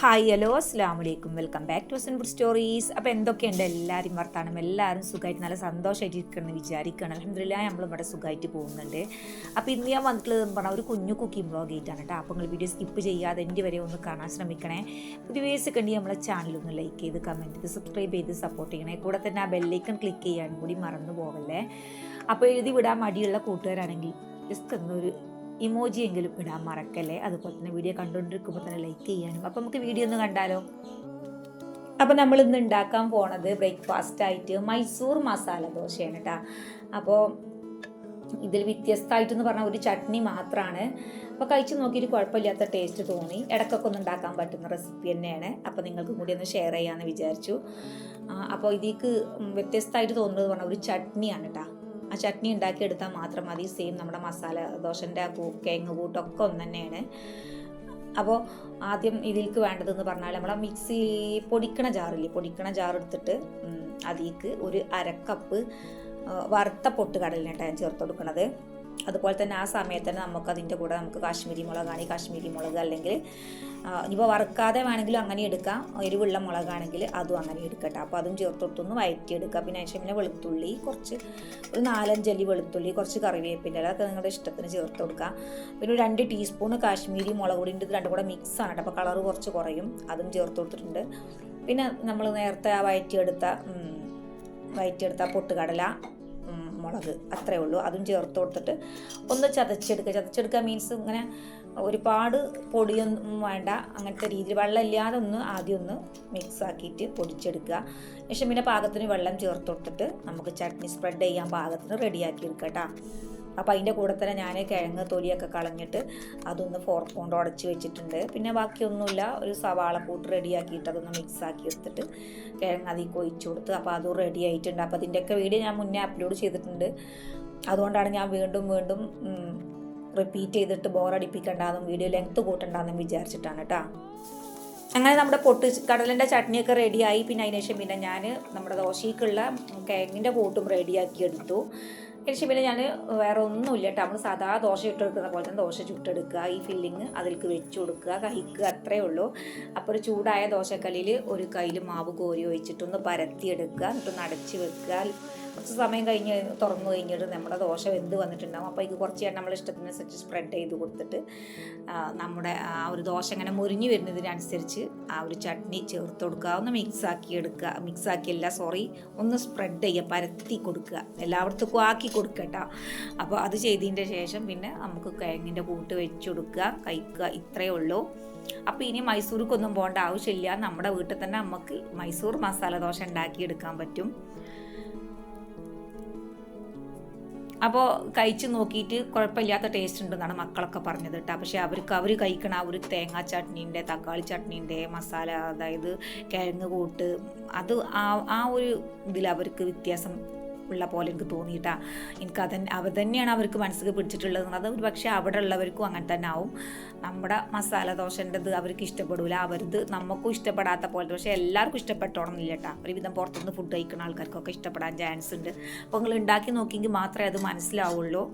Hi hello അസ്സാം വലൈക്കും welcome back to food stories അപ്പോൾ എന്തൊക്കെയുണ്ട്? എല്ലാവരും വർത്താനം എല്ലാവരും സുഖമായിട്ട് നല്ല സന്തോഷമായിട്ട് ഇരിക്കണം എന്ന് വിചാരിക്കണം അലഹമില്ല നമ്മളിവിടെ സുഖമായിട്ട് പോകുന്നുണ്ട്. അപ്പോൾ ഇന്ന് ഞാൻ വന്നിട്ടുള്ളത് എന്ന് പറഞ്ഞാൽ ഒരു കുഞ്ഞു കുക്കിംഗ് ബ്ലോഗ് ആയിട്ടാണ് കേട്ടോ. അപ്പോൾ നിങ്ങൾ വീഡിയോ സ്കിപ്പ് ചെയ്യാതെ എന്റെ വരെ ഒന്ന് കാണാൻ ശ്രമിക്കണേ. പുതിയ വേസ് കണ്ടി നമ്മളെ ചാനലൊന്ന് ലൈക്ക് ചെയ്ത് കമന്റ് ചെയ്ത് സബ്സ്ക്രൈബ് ചെയ്ത് സപ്പോർട്ട് ചെയ്യണേ. കൂടെ തന്നെ ആ ബെല്ലൈക്കൺ ക്ലിക്ക് ചെയ്യാൻ കൂടി മറന്നു പോകല്ലേ അപ്പോൾ എഴുതി വിടാൻ മടിയുള്ള കൂട്ടുകാരാണെങ്കിൽ ജസ്റ്റ് ഒന്നൊരു ഇമോജി എങ്കിലും ഇടാൻ മറക്കല്ലേ? അതുപോലെ തന്നെ വീഡിയോ കണ്ടുകൊണ്ടിരിക്കുമ്പോൾ തന്നെ ലൈക്ക് ചെയ്യാനും. അപ്പോൾ നമുക്ക് വീഡിയോ ഒന്ന് കണ്ടാലോ? അപ്പോൾ നമ്മൾ ഇന്ന് ഉണ്ടാക്കാൻ പോണത് ബ്രേക്ക്ഫാസ്റ്റ് ആയിട്ട് മൈസൂർ മസാല ദോശയാണ് കേട്ടോ അപ്പോൾ ഇതിൽ വ്യത്യസ്തമായിട്ടെന്ന് പറഞ്ഞാൽ ഒരു ചട്നി മാത്രമാണ് അപ്പോൾ കഴിച്ച് നോക്കിയിട്ട് കുഴപ്പമില്ലാത്ത ടേസ്റ്റ് തോന്നി. ഇടയ്ക്കൊക്കെ ഒന്ന് ഉണ്ടാക്കാൻ പറ്റുന്ന റെസിപ്പി തന്നെയാണ്. അപ്പോൾ നിങ്ങൾക്ക് കൂടി ഒന്ന് ഷെയർ ചെയ്യാമെന്ന് വിചാരിച്ചു. അപ്പോൾ ഇതിലേക്ക് വ്യത്യസ്തമായിട്ട് തോന്നുന്നത് പറഞ്ഞാൽ ഒരു ചട്നിയാണ് കേട്ടോ ആ ചട്നി ഉണ്ടാക്കിയെടുത്താൽ മാത്രം മതി. സെയിം നമ്മുടെ മസാല ദോശന്റെ ആ കൂ കിഴങ്ങ് കൂട്ടൊക്കെ ഒന്ന് തന്നെയാണ്. അപ്പോൾ ആദ്യം ഇതിലേക്ക് വേണ്ടതെന്ന് പറഞ്ഞാൽ നമ്മളെ മിക്സി പൊടിക്കണ ജാറില്ലേ പൊടിക്കണ ജാർ എടുത്തിട്ട് അതിലേക്ക് ഒരു അരക്കപ്പ് വറുത്ത പൊട്ട് കടലിനായിട്ടാണ് ഞാൻ ചേർത്ത് കൊടുക്കുന്നത് അതുപോലെ തന്നെ ആ സമയത്ത് തന്നെ നമുക്ക് അതിന്റെ കൂടെ നമുക്ക് കാശ്മീരി മുളകാണെങ്കിൽ കാശ്മീരി മുളക് അല്ലെങ്കിൽ ഇനിയിപ്പോൾ വറുക്കാതെ വേണമെങ്കിലും അങ്ങനെ എടുക്കാം. എരിവുള്ള മുളകാണെങ്കിൽ അതും അങ്ങനെ എടുക്കട്ടെ. അപ്പോൾ അതും ചേർത്ത് കൊടുത്തൊന്ന് വയറ്റിയെടുക്കുക. പിന്നെ അതിന് പിന്നെ വെളുത്തുള്ളി കുറച്ച് ഒരു നാലഞ്ചല്ലി വെളുത്തുള്ളി കുറച്ച് കറിവേപ്പിന്റെ അതൊക്കെ നിങ്ങളുടെ ഇഷ്ടത്തിന് ചേർത്ത് കൊടുക്കുക പിന്നെ ഒരു രണ്ട് ടീസ്പൂൺ കാശ്മീരി മുളക് പൊടി ഇത് രണ്ടും കൂടെ മിക്സ് ആണ് അപ്പോൾ കളർ കുറച്ച് കുറയും. അതും ചേർത്ത് കൊടുത്തിട്ടുണ്ട്. പിന്നെ നമ്മൾ നേരത്തെ ആ വയറ്റിയെടുത്ത വയറ്റിയെടുത്ത പൊട്ടുകടല മുളക് അത്രേ ഉള്ളൂ. അതും ചേർത്ത് കൊടുത്തിട്ട് ഒന്ന് ചതച്ചെടുക്കുക. ചതച്ചെടുക്കുക മീൻസ് ഇങ്ങനെ ഒരുപാട് പൊടിയൊന്നും വേണ്ട. അങ്ങനത്തെ രീതിയിൽ വെള്ളമില്ലാതെ ഒന്ന് ആദ്യം ഒന്ന് മിക്സ് ആക്കിയിട്ട് പൊടിച്ചെടുക്കുക. ശേഷം പിന്നെ പാകത്തിന് വെള്ളം ചേർത്ത് കൊടുത്തിട്ട് നമുക്ക് ചട്നി സ്പ്രെഡ് ചെയ്യാൻ പാകത്തിന് റെഡിയാക്കി എടുക്കാം കേട്ടോ അപ്പോൾ അതിന്റെ കൂടെ തന്നെ ഞാൻ കിഴങ്ങ് തൊലിയൊക്കെ കളഞ്ഞിട്ട് അതൊന്ന് ഫോർക്ക് കൊണ്ട് ഉടച്ച് വെച്ചിട്ടുണ്ട്. പിന്നെ ബാക്കിയൊന്നുമില്ല. ഒരു സവാള കൂട്ട് റെഡിയാക്കിയിട്ട് അതൊന്ന് മിക്സ് ആക്കി എടുത്തിട്ട് കിഴങ്ങ് അതിൽ കൊഴിച്ചു കൊടുത്ത് അപ്പോൾ അതും റെഡി ആയിട്ടുണ്ട്. അപ്പോൾ അതിന്റെയൊക്കെ വീഡിയോ ഞാൻ മുന്നേ അപ്ലോഡ് ചെയ്തിട്ടുണ്ട്. അതുകൊണ്ടാണ് ഞാൻ വീണ്ടും വീണ്ടും റിപ്പീറ്റ് ചെയ്തിട്ട് ബോറടിപ്പിക്കണ്ടെന്നും വീഡിയോ ലെങ്ത്ത് കൂട്ടണ്ടെന്നും വിചാരിച്ചിട്ടാണ് കേട്ടോ അങ്ങനെ നമ്മുടെ പൊട്ട് കടലിന്റെ ചട്നിയൊക്കെ റെഡിയായി പിന്നെ അതിന് ശേഷം പിന്നെ ഞാൻ നമ്മുടെ ദോശയ്ക്കുള്ള കിഴങ്ങിന്റെ കൂട്ടും റെഡിയാക്കി എടുത്തു. അതിന് പിന്നെ ഞാൻ വേറെ ഒന്നുമില്ല കേട്ടോ നമ്മൾ സാധാ ദോശ ചുട്ടെടുക്കുന്ന പോലെ തന്നെ ദോശ ചുട്ടെടുക്കുക. ഈ ഫില്ലിങ് അതിലേക്ക് വെച്ച് കൊടുക്കുക. കഴിക്കുക അത്രേ ഉള്ളൂ. അപ്പോൾ ഒരു ചൂടായ ദോശക്കല്ലിൽ ഒരു കയ്യിൽ മാവ് കോരി ഒഴിച്ചിട്ടൊന്ന് പരത്തിയെടുക്കുക. എന്നിട്ടൊന്ന് അടച്ച് വെക്കുക. കുറച്ച് സമയം കഴിഞ്ഞ് തുറന്നു കഴിഞ്ഞിട്ട് നമ്മുടെ ദോശ വെന്ത് വന്നിട്ടുണ്ടാകും അപ്പോൾ ഇത് കുറച്ച് നേരം നമ്മൾ ഇഷ്ടത്തിനനുസരിച്ച് സ്പ്രെഡ് ചെയ്ത് കൊടുത്തിട്ട് നമ്മുടെ ആ ഒരു ദോശ ഇങ്ങനെ മുരിഞ്ഞു വരുന്നതിനനുസരിച്ച് ആ ഒരു ചട്നി ചേർത്ത് കൊടുക്കുക. ഒന്ന് മിക്സാക്കി എടുക്കുക. മിക്സാക്കിയല്ല സോറി ഒന്ന് സ്പ്രെഡ് ചെയ്യുക. പരത്തി കൊടുക്കുക. എല്ലായിടത്തേക്കും ആക്കി കൊടുക്കുക കേട്ടോ അപ്പോൾ അത് ചെയ്തതിന്റെ ശേഷം പിന്നെ നമുക്ക് കിഴങ്ങിന്റെ കൂട്ട് വെച്ച് കൊടുക്കുക കഴിക്കുക ഇത്രയേ ഉള്ളൂ. അപ്പോൾ ഇനി മൈസൂർക്കൊന്നും പോകേണ്ട ആവശ്യമില്ല. നമ്മുടെ വീട്ടിൽ തന്നെ നമുക്ക് മൈസൂർ മസാല ദോശ ഉണ്ടാക്കിയെടുക്കാൻ പറ്റും. അപ്പോൾ കഴിച്ച് നോക്കിയിട്ട് കുഴപ്പമില്ലാത്ത ടേസ്റ്റ് ഉണ്ടെന്നാണ് മക്കളൊക്കെ പറഞ്ഞത് കേട്ടോ. പക്ഷേ അവർക്ക് അവർ കഴിക്കണ ആ ഒരു തേങ്ങാ ചട്നീന്റെ തക്കാളി ചട്നീന്റെ മസാല അതായത് കിഴങ്ങ് കൂട്ട് അത് ആ ആ ഒരു ഇതിൽ അവർക്ക് വ്യത്യാസം ഉള്ള പോലെ എനിക്ക് തോന്നിയിട്ടാ. എനിക്ക് അത് അവർ തന്നെയാണ് അവർക്ക് മനസ്സിൽ പിടിച്ചിട്ടുള്ളത്. അത് പക്ഷേ അവിടെ ഉള്ളവർക്കും അങ്ങനെ തന്നെ ആവും. നമ്മുടെ മസാല ദോശന്റെത് അവർക്ക് ഇഷ്ടപ്പെടില്ല അവരത് നമുക്കും ഇഷ്ടപ്പെടാത്ത പോലെ പക്ഷേ എല്ലാവർക്കും ഇഷ്ടപ്പെട്ടോണമെന്നില്ല കേട്ടോ ഒരുവിധം പുറത്തുനിന്ന് ഫുഡ് കഴിക്കുന്ന ആൾക്കാർക്കൊക്കെ ഇഷ്ടപ്പെടാൻ ചാൻസ് ഉണ്ട്. അപ്പോൾ നിങ്ങൾ ഉണ്ടാക്കി നോക്കിയെങ്കിൽ മാത്രമേ അത് മനസ്സിലാവുള്ളൂ.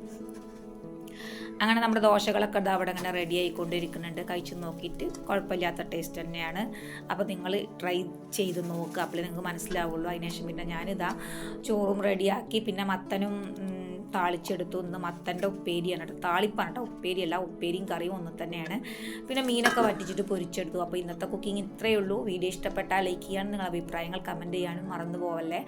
അങ്ങനെ നമ്മുടെ ദോശകളൊക്കെ ഇത് അവിടെ അങ്ങനെ റെഡി ആയിക്കൊണ്ടിരിക്കുന്നുണ്ട്. കഴിച്ച് നോക്കിയിട്ട് കുഴപ്പമില്ലാത്ത ടേസ്റ്റ് തന്നെയാണ്. അപ്പോൾ നിങ്ങൾ ട്രൈ ചെയ്ത് നോക്കുക അപ്പോൾ നിങ്ങൾക്ക് മനസ്സിലാവുള്ളൂ. അതിനുശേഷം പിന്നെ ഞാനിതാ ചോറും റെഡിയാക്കി പിന്നെ മത്തനും താളിച്ചെടുത്തു. ഒന്ന് മത്തന്റെ ഉപ്പേരിയാണ് കേട്ടോ. താളിപ്പാണ് കേട്ടോ. ഉപ്പേരിയല്ല ഉപ്പേരിയും കറിയും ഒന്ന് തന്നെയാണ്. പിന്നെ മീനൊക്കെ വറ്റിച്ചിട്ട് പൊരിച്ചെടുത്തു. അപ്പോൾ ഇന്നത്തെ കുക്കിംഗ് ഇത്രയേ ഉള്ളൂ. വീഡിയോ ഇഷ്ടപ്പെട്ടാൽ ലൈക്ക് ചെയ്യാനും നിങ്ങൾ അഭിപ്രായങ്ങൾ കമന്റ് ചെയ്യാനും മറന്നു പോവല്ലേ.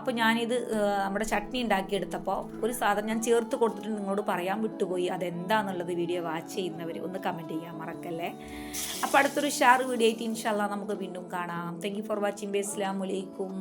അപ്പോൾ ഞാനിത് നമ്മുടെ ചട്നി ഉണ്ടാക്കിയെടുത്തപ്പോൾ ഒരു സാധനം ഞാൻ ചേർത്ത് കൊടുത്തിട്ട് നിങ്ങളോട് പറയാൻ വിട്ടുപോയി. അതെന്താണെന്നുള്ളത് വീഡിയോ വാച്ച് ചെയ്യുന്നവർ ഒന്ന് കമന്റ് ചെയ്യാൻ മറക്കല്ലേ. അപ്പോൾ അടുത്തൊരു ഷാർ വീഡിയോ ആയിട്ട് ഇൻഷാല്ല നമുക്ക് വീണ്ടും കാണാം. Thank you for watching bye അസ്ലാം വലൈക്കും